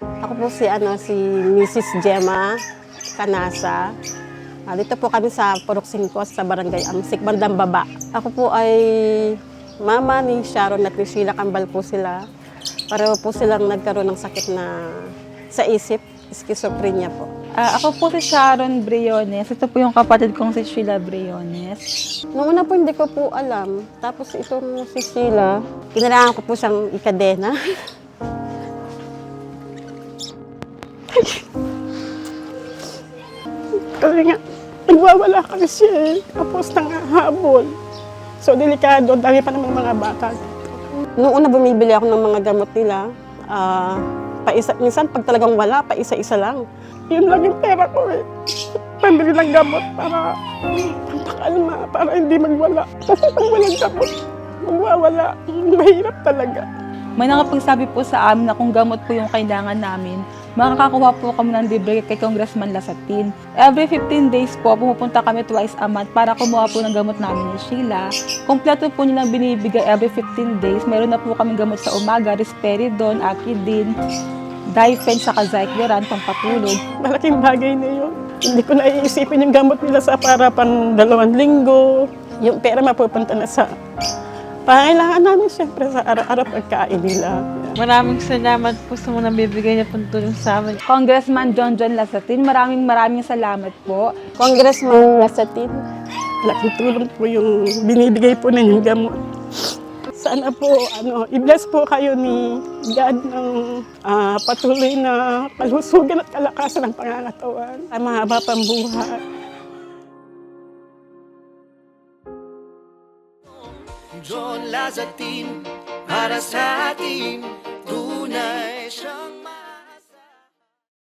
Ako po si ano si Mrs. Gemma Canasa. Ah, dito po kami sa Purok Singkos sa Barangay Amsik, Bandang Baba. Ako po ay mama ni Sharon at ni Sheila Kambal po sila. Pareho po silang nagkaroon ng sakit na sa isip, schizophrenia po. Ah, ako po si Sharon Briones. Ito po yung kapatid kong si Sheila Briones. Noong una po hindi ko po alam. Tapos itong si Sheila, kailangan ko po siyang ikadena. Kasi nga, nagwawala kasi siya eh. Tapos nangahabol. So, delikado. Dami pa naman mga bata. Noong una bumibili ako ng mga gamot nila, ah, paisa, minsan pag talagang wala, pa isa-isa lang. Yun lang yung pera ko eh. Pambili ng gamot para pampakalma, para hindi magwala. Kasi pag walang gamot, magwawala. Mahirap talaga. May nakapagsabi po sa amin na kung gamot po yung kailangan namin, makakakuha po kami ng libre kay Congressman Lasatin. Every 15 days po, pumupunta kami twice a month para kumuha po ng gamot namin ni Sheila. Kompleto po nilang binibigay every 15 days. Meron na po kami gamot sa umaga, risperidone, akidin, Difen, saka Zycleran, pampatulog. Malaking bagay na yun. Hindi ko naiisipin yung gamot nila sa para pang dalawang linggo. Yung pera mapupunta na sa pangailangan namin siyempre sa araw-araw pagkain nila. Maraming salamat po sa mga nabibigay niya pong tulong sa amin. Congressman John John Lasatin, maraming maraming salamat po. Congressman Lasatin, laking tulong po yung binibigay po ninyong gamot. Sana po, ano, i-bless po kayo ni God ng ah, patuloy na kalusugan at kalakasan ng pangangatawan. Sa mahaba pang buhay. John Lazatin para sa atin